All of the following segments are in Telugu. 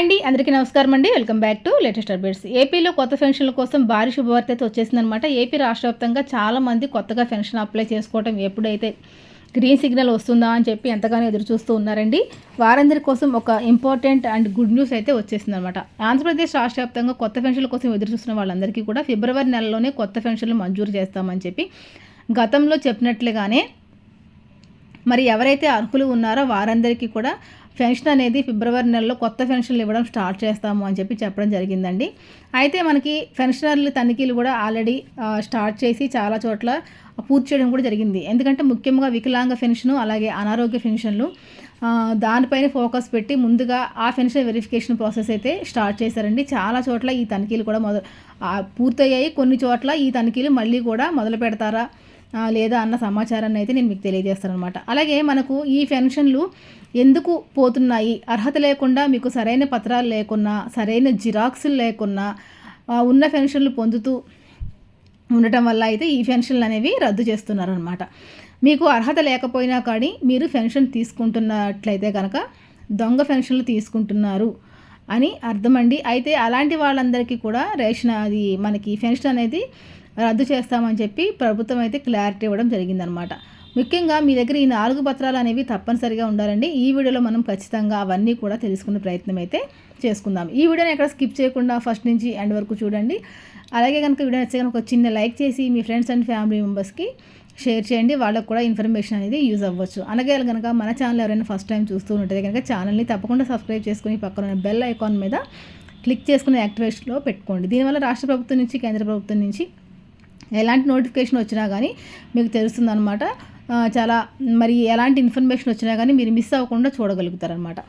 అండి అందరికీ నమస్కారం అండి. Welcome back to latest updates ఏపీలో కొత్త పెన్షన్ల కోసం భారీ శుభవార్త అయితే వచ్చేసిందనమాట ఏపీ రాష్ట్ర వ్యాప్తంగా చాలామంది కొత్తగా పెన్షన్ అప్లై చేసుకోవడం ఎప్పుడైతే గ్రీన్ సిగ్నల్ వస్తుందా అని చెప్పి ఎంతగానో ఎదురు చూస్తూ ఉన్నారండి. వారందరి కోసం ఒక ఇంపార్టెంట్ అండ్ గుడ్ న్యూస్ అయితే వచ్చేసిందనమాట ఆంధ్రప్రదేశ్ రాష్ట్ర వ్యాప్తంగా కొత్త పెన్షన్ల కోసం ఎదురు చూస్తున్న వాళ్ళందరికీ కూడా ఫిబ్రవరి నెలలోనే కొత్త పెన్షన్లు మంజూరు చేస్తామని చెప్పి గతంలో చెప్పినట్లుగానే మరి ఎవరైతే అర్హులు ఉన్నారో వారందరికీ కూడా పెన్షన్ అనేది ఫిబ్రవరి నెలలో కొత్త పెన్షన్లు ఇవ్వడం స్టార్ట్ చేస్తాము అని చెప్పి చెప్పడం జరిగిందండి. అయితే మనకి పెన్షనర్లు తనిఖీలు కూడా ఆల్రెడీ స్టార్ట్ చేసి చాలా చోట్ల పూర్తి చేయడం కూడా జరిగింది. ఎందుకంటే ముఖ్యంగా వికలాంగ పెన్షను అలాగే అనారోగ్య పెన్షన్లు దానిపైన ఫోకస్ పెట్టి ముందుగా ఆ పెన్షన్ వెరిఫికేషన్ ప్రాసెస్ అయితే స్టార్ట్ చేశారండి. చాలా చోట్ల ఈ తనిఖీలు కూడా మొదలు పూర్తయ్యాయి. కొన్ని చోట్ల ఈ తనిఖీలు మళ్ళీ కూడా మొదలు పెడతారా లేదా అన్న సమాచారాన్ని అయితే నేను మీకు తెలియజేస్తాను అనమాట అలాగే మనకు ఈ పెన్షన్లు ఎందుకు పోతున్నాయి? అర్హత లేకుండా మీకు సరైన పత్రాలు లేకున్నా సరైన జిరాక్సులు లేకున్నా ఉన్న పెన్షన్లు పొందుతూ ఉండటం వల్ల అయితే ఈ పెన్షన్లు అనేవి రద్దు చేస్తున్నారనమాట మీకు అర్హత లేకపోయినా కానీ మీరు పెన్షన్ తీసుకుంటున్నట్లయితే కనుక దొంగ పెన్షన్లు తీసుకుంటున్నారు అని అర్థమండి. అయితే అలాంటి వాళ్ళందరికీ కూడా రేషన్ అది మనకి పెన్షన్ అనేది రద్దు చేస్తామని చెప్పి ప్రభుత్వం అయితే క్లారిటీ ఇవ్వడం జరిగిందనమాట ముఖ్యంగా మీ దగ్గర ఈ నాలుగు పత్రాలు అనేవి తప్పనిసరిగా ఉండాలండి. ఈ వీడియోలో మనం ఖచ్చితంగా అవన్నీ కూడా తెలుసుకునే ప్రయత్నం అయితే చేసుకుందాం. ఈ వీడియోని ఎక్కడ స్కిప్ చేయకుండా ఫస్ట్ నుంచి ఎండ్ వరకు చూడండి. అలాగే కనుక వీడియో నచ్చే కనుక చిన్న లైక్ చేసి మీ ఫ్రెండ్స్ అండ్ ఫ్యామిలీ మెంబర్స్కి షేర్ చేయండి. వాళ్ళకు కూడా ఇన్ఫర్మేషన్ అనేది యూజ్ అవ్వచ్చు. అలాగే కనుక మన ఛానల్ ఎవరైనా ఫస్ట్ టైం చూస్తూ ఉంటే కనుక ఛానల్ని తప్పకుండా సబ్స్క్రైబ్ చేసుకుని పక్కన బెల్ ఐకాన్ మీద క్లిక్ చేసుకుని యాక్టివేషన్లో పెట్టుకోండి. దీనివల్ల రాష్ట్ర ప్రభుత్వం నుంచి కేంద్ర ప్రభుత్వం నుంచి ఎలాంటి నోటిఫికేషన్ వచ్చినా కానీ మీకు తెలుస్తుంది అనమాట చాలా మరి ఎలాంటి ఇన్ఫర్మేషన్ వచ్చినా కానీ మీరు మిస్ అవ్వకుండా చూడగలుగుతారనమాట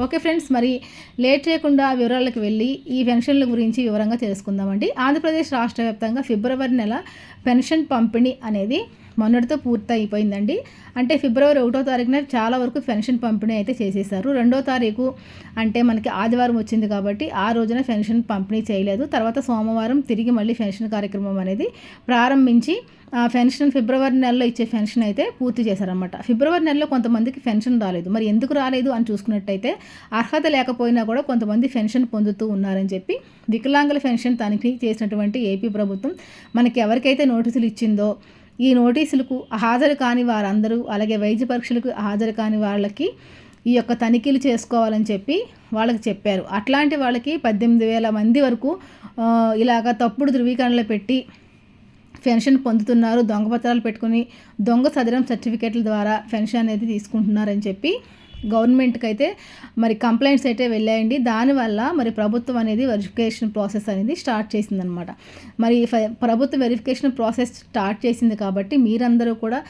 ఓకే ఫ్రెండ్స్ మరి లేట్ చేయకుండా వివరాలకు వెళ్ళి ఈ పెన్షన్ల గురించి వివరంగా తెలుసుకుందామండి. ఆంధ్రప్రదేశ్ రాష్ట్ర వ్యాప్తంగా ఫిబ్రవరి నెల పెన్షన్ పంపిణీ అనేది మొన్నటితో పూర్తయిపోయిందండి. అంటే ఫిబ్రవరి ఒకటో తారీఖున చాలా వరకు పెన్షన్ పంపిణీ అయితే చేసేసారు రెండో తారీఖు అంటే మనకి ఆదివారం వచ్చింది కాబట్టి ఆ రోజున పెన్షన్ పంపిణీ చేయలేదు. తర్వాత సోమవారం తిరిగి మళ్ళీ పెన్షన్ కార్యక్రమం అనేది ప్రారంభించి పెన్షన్ ఫిబ్రవరి నెలలో ఇచ్చే పెన్షన్ అయితే పూర్తి చేశారనమాట ఫిబ్రవరి నెలలో కొంతమందికి పెన్షన్ రాలేదు. మరి ఎందుకు రాలేదు అని చూసుకున్నట్టయితే అర్హత లేకపోయినా కూడా కొంతమంది పెన్షన్ పొందుతూ ఉన్నారని చెప్పి వికలాంగుల పెన్షన్ తనిఖీ చేసినటువంటి ఏపీ ప్రభుత్వం మనకి ఎవరికైతే నోటీసులు ఇచ్చిందో ఈ నోటీసులకు హాజరు కాని వారందరూ అలాగే వైద్య పరీక్షలకు హాజరు కాని వాళ్ళకి ఈ యొక్క తనిఖీలు చేసుకోవాలని చెప్పి వాళ్ళకి చెప్పారు. అట్లాంటి వాళ్ళకి పద్దెనిమిది వేల మంది వరకు ఇలాగ తప్పుడు ధృవీకరణలు పెట్టి పెన్షన్ పొందుతున్నారు. దొంగ పత్రాలు పెట్టుకుని దొంగ సదరం సర్టిఫికేట్ల ద్వారా పెన్షన్ అనేది తీసుకుంటున్నారని చెప్పి గవర్నమెంట్కి అయితే మరి కంప్లైంట్స్ అయితే వెళ్ళాయండి. దానివల్ల మరి ప్రభుత్వం అనేది వెరిఫికేషన్ ప్రాసెస్ అనేది స్టార్ట్ చేసిందనమాట మరి ప్రభుత్వ వెరిఫికేషన్ ప్రాసెస్ స్టార్ట్ చేసింది కాబట్టి మీరందరూ కూడా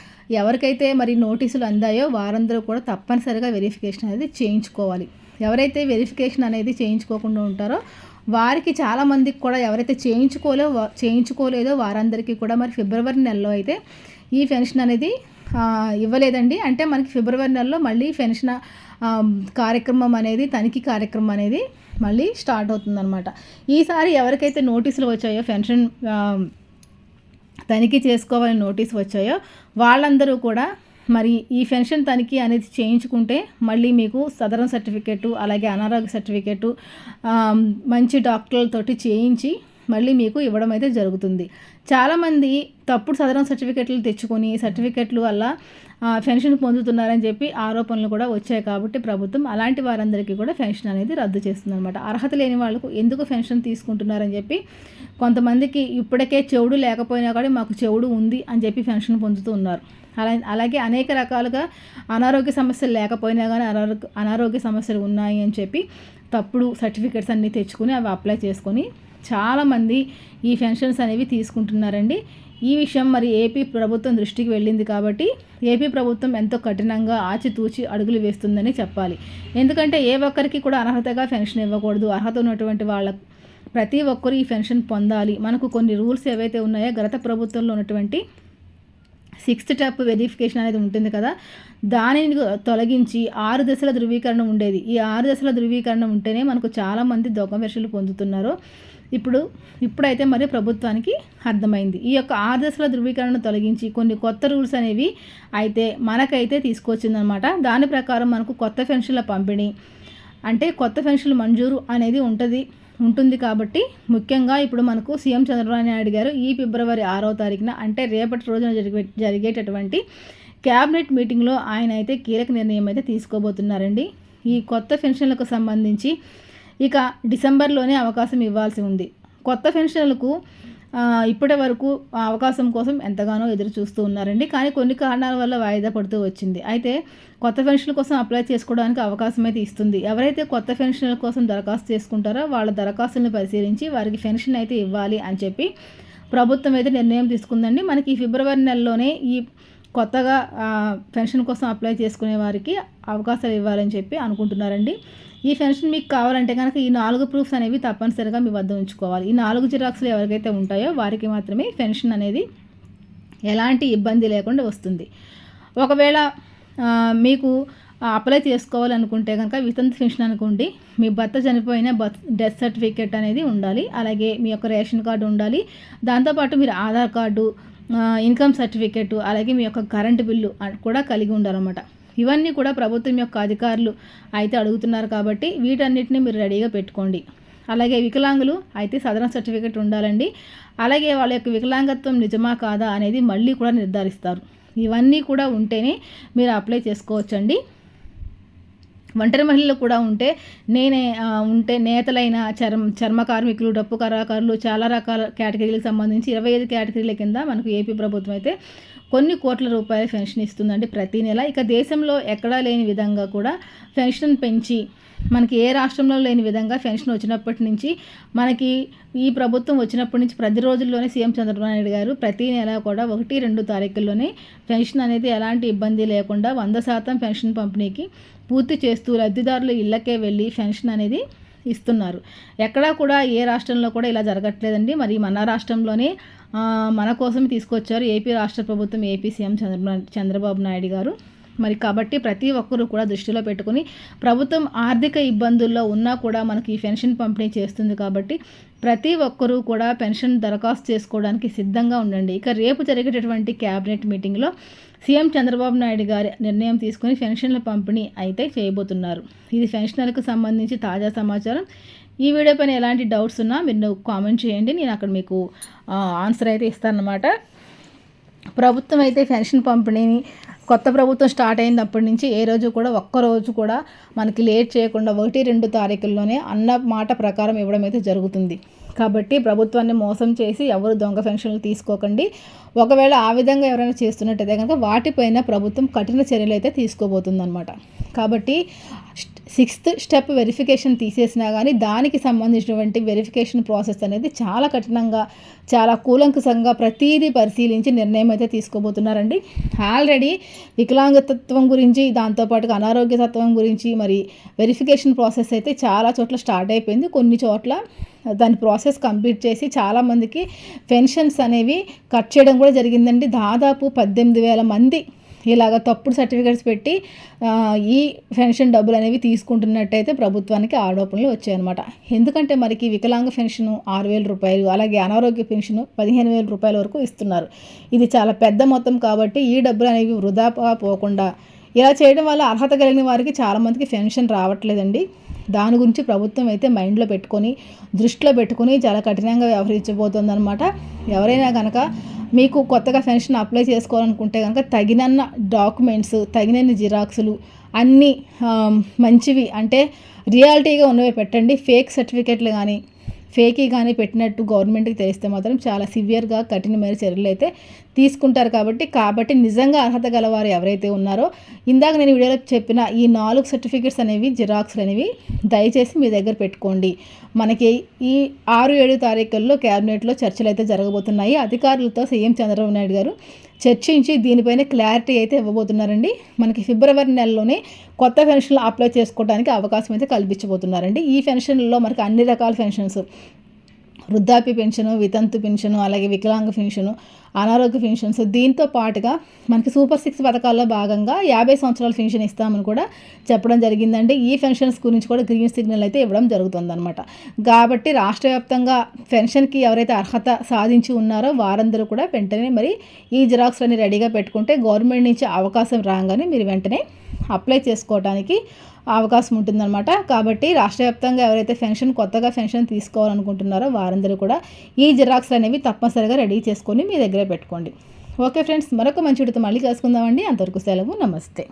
ఎవరికైతే మరి నోటీసులు అందాయో వారందరూ కూడా తప్పనిసరిగా వెరిఫికేషన్ అనేది చేయించుకోవాలి. ఎవరైతే వెరిఫికేషన్ అనేది చేయించుకోకుండా ఉంటారో వారికి చాలామందికి కూడా ఎవరైతే చేయించుకోలే చేయించుకోలేదో వారందరికీ కూడా మరి ఫిబ్రవరి నెలలో అయితే ఈ పెన్షన్ అనేది ఇవ్వలేదండి. అంటే మనకి ఫిబ్రవరి నెలలో మళ్ళీ పెన్షన్ కార్యక్రమం అనేది తనిఖీ కార్యక్రమం అనేది మళ్ళీ స్టార్ట్ అవుతుందన్నమాట. ఈసారి ఎవరికైతే నోటీసులు వచ్చాయో పెన్షన్ తనిఖీ చేసుకోవాలని నోటీస్ వచ్చాయో వాళ్ళందరూ కూడా మరి ఈ పెన్షన్ తనిఖీ అనేది చేయించుకుంటే మళ్ళీ మీకు సదరం సర్టిఫికేటు అలాగే అనారోగ్య సర్టిఫికేటు మంచి డాక్టర్లతోటి చేయించి మళ్ళీ మీకు ఇవ్వడం అయితే జరుగుతుంది. చాలామంది తప్పుడు సదరం సర్టిఫికెట్లు తెచ్చుకొని సర్టిఫికెట్లు వల్ల పెన్షన్ పొందుతున్నారని చెప్పి ఆరోపణలు కూడా వచ్చాయి కాబట్టి ప్రభుత్వం అలాంటి వారందరికీ కూడా పెన్షన్ అనేది రద్దు చేస్తుంది అనమాట అర్హత లేని వాళ్ళకు ఎందుకు పెన్షన్ తీసుకుంటున్నారని చెప్పి కొంతమందికి ఇప్పటికే చెవుడు లేకపోయినా కానీ మాకు చెవుడు ఉంది అని చెప్పి పెన్షన్ పొందుతూ ఉన్నారు. అలా అలాగే అనేక రకాలుగా అనారోగ్య సమస్యలు లేకపోయినా కానీ అనారోగ్య అనారోగ్య సమస్యలు ఉన్నాయి అని చెప్పి తప్పుడు సర్టిఫికెట్స్ అన్నీ తెచ్చుకొని అవి అప్లై చేసుకొని చాలామంది ఈ పెన్షన్స్ అనేవి తీసుకుంటున్నారండి. ఈ విషయం మరి ఏపీ ప్రభుత్వం దృష్టికి వెళ్ళింది కాబట్టి ఏపీ ప్రభుత్వం ఎంతో కఠినంగా ఆచితూచి అడుగులు వేస్తుందని చెప్పాలి. ఎందుకంటే ఏ ఒక్కరికి కూడా అర్హతగా పెన్షన్ ఇవ్వకూడదు. అర్హత ఉన్నటువంటి వాళ్ళ ప్రతి ఒక్కరు ఈ పెన్షన్ పొందాలి. మనకు కొన్ని రూల్స్ ఏవైతే ఉన్నాయో గత ప్రభుత్వంలో ఉన్నటువంటి సిక్స్త్ టప్ వెరిఫికేషన్ అనేది ఉంటుంది కదా. దానిని తొలగించి ఆరు దశల ధృవీకరణ ఉండేది. ఈ ఆరు దశల ధృవీకరణ ఉంటేనే మనకు చాలామంది దొంగ వెర్షలు పొందుతున్నారు. ఇప్పుడు ఇప్పుడైతే మరి ప్రభుత్వానికి అర్థమైంది. ఈ యొక్క ఆరు దశల ధృవీకరణను తొలగించి కొన్ని కొత్త రూల్స్ అనేవి అయితే మనకైతే తీసుకొచ్చిందనమాట. దాని ప్రకారం మనకు కొత్త పెన్షన్ల పంపిణీ అంటే కొత్త పెన్షన్లు మంజూరు అనేది ఉంటుంది ఉంటుంది కాబట్టి ముఖ్యంగా ఇప్పుడు మనకు సీఎం చంద్రబాబు నాయుడు గారు ఈ ఫిబ్రవరి ఆరో తారీఖున అంటే రేపటి రోజున జరిగే జరిగేటటువంటి క్యాబినెట్ మీటింగ్లో ఆయన అయితే కీలక నిర్ణయం అయితే తీసుకోబోతున్నారండి. ఈ కొత్త పెన్షన్లకు సంబంధించి ఇక డిసెంబర్లోనే అవకాశం ఇవ్వాల్సి ఉంది. కొత్త పెన్షన్లకు ఇప్పటి వరకు అవకాశం కోసం ఎంతగానో ఎదురు చూస్తూ ఉన్నారండి. కానీ కొన్ని కారణాల వల్ల వాయిదా పడుతూ వచ్చింది. అయితే కొత్త పెన్షన్ల కోసం అప్లై చేసుకోవడానికి అవకాశం అయితే ఇస్తుంది. ఎవరైతే కొత్త పెన్షన్ల కోసం దరఖాస్తు చేసుకుంటారో వాళ్ళ దరఖాస్తులను పరిశీలించి వారికి పెన్షన్ అయితే ఇవ్వాలి అని చెప్పి ప్రభుత్వం అయితే నిర్ణయం తీసుకుందండి. మనకి ఫిబ్రవరి నెలలోనే ఈ కొత్తగా పెన్షన్ కోసం అప్లై చేసుకునే వారికి అవకాశాలు ఇవ్వాలని చెప్పి అనుకుంటున్నారండి. ఈ పెన్షన్ మీకు కావాలంటే కనుక ఈ నాలుగు ప్రూఫ్స్ అనేవి తప్పనిసరిగా మీ వద్ద ఉంచుకోవాలి. ఈ నాలుగు జిరాక్స్లు ఎవరికైతే ఉంటాయో వారికి మాత్రమే పెన్షన్ అనేది ఎలాంటి ఇబ్బంది లేకుండా వస్తుంది. ఒకవేళ మీకు అప్లై చేసుకోవాలనుకుంటే కనుక వితంత పెన్షన్ అనుకోండి. మీ భర్త చనిపోయిన బర్త్ డెత్ సర్టిఫికేట్ అనేది ఉండాలి. అలాగే మీ యొక్క రేషన్ కార్డు ఉండాలి. దాంతోపాటు మీరు ఆధార్ కార్డు ఇన్కమ్ సర్టిఫికెట్ అలాగే మీ యొక్క కరెంటు బిల్లు కూడా కలిగి ఉండాలన్నమాట. ఇవన్నీ కూడా ప్రభుత్వం యొక్క అధికారులు అయితే అడుగుతున్నారు కాబట్టి వీటన్నిటిని మీరు రెడీగా పెట్టుకోండి. అలాగే వికలాంగులు అయితే సదరన్ సర్టిఫికేట్ ఉండాలండి. అలాగే వాళ్ళ యొక్క వికలాంగత్వం నిజమా కాదా అనేది మళ్ళీ కూడా నిర్ధారిస్తారు. ఇవన్నీ కూడా ఉంటేనే మీరు అప్లై చేసుకోవచ్చండి. ఒంటరి మహిళలు కూడా ఉంటే నేనే ఉంటే నేతలైన చర్మ చర్మ కార్మికులు డప్పు కళాకారులు చాలా రకాల కేటగిరీలకు సంబంధించి ఇరవై ఐదు కేటగిరీల కింద మనకు ఏపీ ప్రభుత్వం అయితే కొన్ని కోట్ల రూపాయల పెన్షన్ ఇస్తుందండి ప్రతి నెల. ఇక దేశంలో ఎక్కడా లేని విధంగా కూడా పెన్షన్ పెంచి మనకి ఏ రాష్ట్రంలో లేని విధంగా పెన్షన్ వచ్చినప్పటి నుంచి మనకి ఈ ప్రభుత్వం వచ్చినప్పటి నుంచి ప్రతి రోజుల్లోనే సీఎం చంద్రబాబు నాయుడు గారు ప్రతి నెల కూడా ఒకటి రెండు తారీఖుల్లోనే పెన్షన్ అనేది ఎలాంటి ఇబ్బంది లేకుండా వంద శాతం పెన్షన్ పంపిణీకి పూర్తి చేస్తూ లబ్ధిదారుల ఇళ్ళకే వెళ్ళి పెన్షన్ అనేది ఇస్తున్నారు. ఎక్కడా కూడా ఏ రాష్ట్రంలో కూడా ఇలా జరగట్లేదండి. మరి మన రాష్ట్రంలోనే మన కోసం తీసుకొచ్చారు ఏపీ రాష్ట్ర ప్రభుత్వం ఏపీ సీఎం చంద్రబాబు చంద్రబాబు నాయుడు గారు. మరి కాబట్టి ప్రతి ఒక్కరూ కూడా దృష్టిలో పెట్టుకుని ప్రభుత్వం ఆర్థిక ఇబ్బందుల్లో ఉన్నా కూడా మనకి ఈ పెన్షన్ పంపిణీ చేస్తుంది కాబట్టి ప్రతి ఒక్కరూ కూడా పెన్షన్ దరఖాస్తు చేసుకోవడానికి సిద్ధంగా ఉండండి. ఇక రేపు జరిగేటటువంటి క్యాబినెట్ మీటింగ్లో సీఎం చంద్రబాబు నాయుడు గారి నిర్ణయం తీసుకుని పెన్షన్ల పంపిణీ అయితే చేయబోతున్నారు. ఇది పెన్షనర్లకు సంబంధించి తాజా సమాచారం. ఈ వీడియో పైన ఎలాంటి డౌట్స్ ఉన్నా మీరు కామెంట్ చేయండి. నేను అక్కడ మీకు ఆన్సర్ అయితే ఇస్తానన్నమాట. ప్రభుత్వం అయితే పెన్షన్ పంపిణీని కొత్త ప్రభుత్వం స్టార్ట్ అయినప్పటి నుంచి ఏ రోజు కూడా ఒక్కరోజు కూడా మనకి లేట్ చేయకుండా ఒకటి రెండు తారీఖుల్లోనే అన్న మాట ప్రకారం ఇవ్వడం అయితే జరుగుతుంది. కాబట్టి ప్రభుత్వాన్ని మోసం చేసి ఎవరు దొంగ పెన్షన్లు తీసుకోకండి. ఒకవేళ ఆ విధంగా ఎవరైనా చేస్తున్నట్టయితే కనుక వాటిపైన ప్రభుత్వం కఠిన చర్యలు అయితే తీసుకోబోతుందన్నమాట. కాబట్టి సిక్స్త్ స్టెప్ వెరిఫికేషన్ తీసేసినా కానీ దానికి సంబంధించినటువంటి వెరిఫికేషన్ ప్రాసెస్ అనేది చాలా కఠినంగా చాలా కూలంకుశంగా ప్రతీదీ పరిశీలించి నిర్ణయం అయితే తీసుకోబోతున్నారండి. ఆల్రెడీ వికలాంగతత్వం గురించి దాంతోపాటుగా అనారోగ్యతత్వం గురించి మరి వెరిఫికేషన్ ప్రాసెస్ అయితే చాలా చోట్ల స్టార్ట్ అయిపోయింది. కొన్ని చోట్ల దాని ప్రాసెస్ కంప్లీట్ చేసి చాలామందికి పెన్షన్స్ అనేవి కట్ చేయడం కూడా జరిగిందండి. దాదాపు పద్దెనిమిది వేల మంది ఇలాగ తప్పుడు సర్టిఫికేట్స్ పెట్టి ఈ పెన్షన్ డబ్బులు అనేవి తీసుకుంటున్నట్టయితే ప్రభుత్వానికి ఆరోపణలు వచ్చాయన్నమాట. ఎందుకంటే మనకి వికలాంగ పెన్షన్ ఆరు వేల రూపాయలు అలాగే అనారోగ్య పెన్షన్ పదిహేను వేల రూపాయల వరకు ఇస్తున్నారు. ఇది చాలా పెద్ద మొత్తం కాబట్టి ఈ డబ్బులు అనేవి వృధా పోకుండా ఇలా చేయడం వల్ల అర్హత కలిగిన వారికి చాలామందికి పెన్షన్ రావట్లేదండి. దాని గురించి ప్రభుత్వం అయితే మైండ్లో పెట్టుకొని దృష్టిలో పెట్టుకొని చాలా కఠినంగా వ్యవహరించబోతుందన్నమాట. ఎవరైనా కనుక మీకు కొత్తగా పెన్షన్ అప్లై చేసుకోవాలనుకుంటే కనుక తగినన్న డాక్యుమెంట్స్ తగినన్ని జిరాక్సులు అన్నీ మంచివి అంటే రియాలిటీగా ఉన్నవి పెట్టండి. ఫేక్ సర్టిఫికెట్లు కానీ ఫేకీ కానీ పెట్టినట్టు గవర్నమెంట్కి తెలిస్తే మాత్రం చాలా సివియర్గా కఠినమైన చర్యలు అయితే తీసుకుంటారు కాబట్టి కాబట్టి నిజంగా అర్హత గలవారు ఎవరైతే ఉన్నారో ఇందాక నేను వీడియోలో చెప్పిన ఈ నాలుగు సర్టిఫికేట్స్ అనేవి జిరాక్స్లు అనేవి దయచేసి మీ దగ్గర పెట్టుకోండి. మనకి ఈ ఆరు ఏడు తారీఖుల్లో క్యాబినెట్లో చర్చలు అయితే జరగబోతున్నాయి. అధికారులతో సీఎం చంద్రబాబు నాయుడు గారు చర్చించి దీనిపైన క్లారిటీ అయితే ఇవ్వబోతున్నారండి. మనకి ఫిబ్రవరి నెలలోనే కొత్త పెన్షన్లు అప్లై చేసుకోవడానికి అవకాశం అయితే కల్పించబోతున్నారండి. ఈ పెన్షన్లలో మనకి అన్ని రకాల పెన్షన్స్ వృద్ధాప్య పెన్షను వితంతు పెన్షను అలాగే వికలాంగ పెన్షను అనారోగ్య పెన్షన్స్ దీంతో పాటుగా మనకి సూపర్ సిక్స్ పథకాల్లో భాగంగా యాభై సంవత్సరాల పెన్షన్ ఇస్తామని కూడా చెప్పడం జరిగిందండి. ఈ పెన్షన్స్ గురించి కూడా గ్రీన్ సిగ్నల్ అయితే ఇవ్వడం జరుగుతుందన్నమాట. కాబట్టి రాష్ట్ర వ్యాప్తంగా పెన్షన్కి ఎవరైతే అర్హత సాధించి ఉన్నారో వారందరూ కూడా వెంటనే మరి ఈ జిరాక్స్ రెడీగా పెట్టుకుంటే గవర్నమెంట్ నుంచి అవకాశం రాగానే మీరు వెంటనే అప్లై చేసుకోవడానికి అవకాశం ఉంటుందన్నమాట. కాబట్టి రాష్ట్ర వ్యాప్తంగా ఎవరైతే పెన్షన్ కొత్తగా పెన్షన్ తీసుకోవాలనుకుంటున్నారో వారందరూ కూడా ఈ జిరాక్స్లు అనేవి తప్పనిసరిగా రెడీ చేసుకొని మీ దగ్గరే పెట్టుకోండి. ఓకే ఫ్రెండ్స్ మరొక మంచి మళ్ళీ కలుసుకుందామండి. అంతవరకు సెలవు నమస్తే.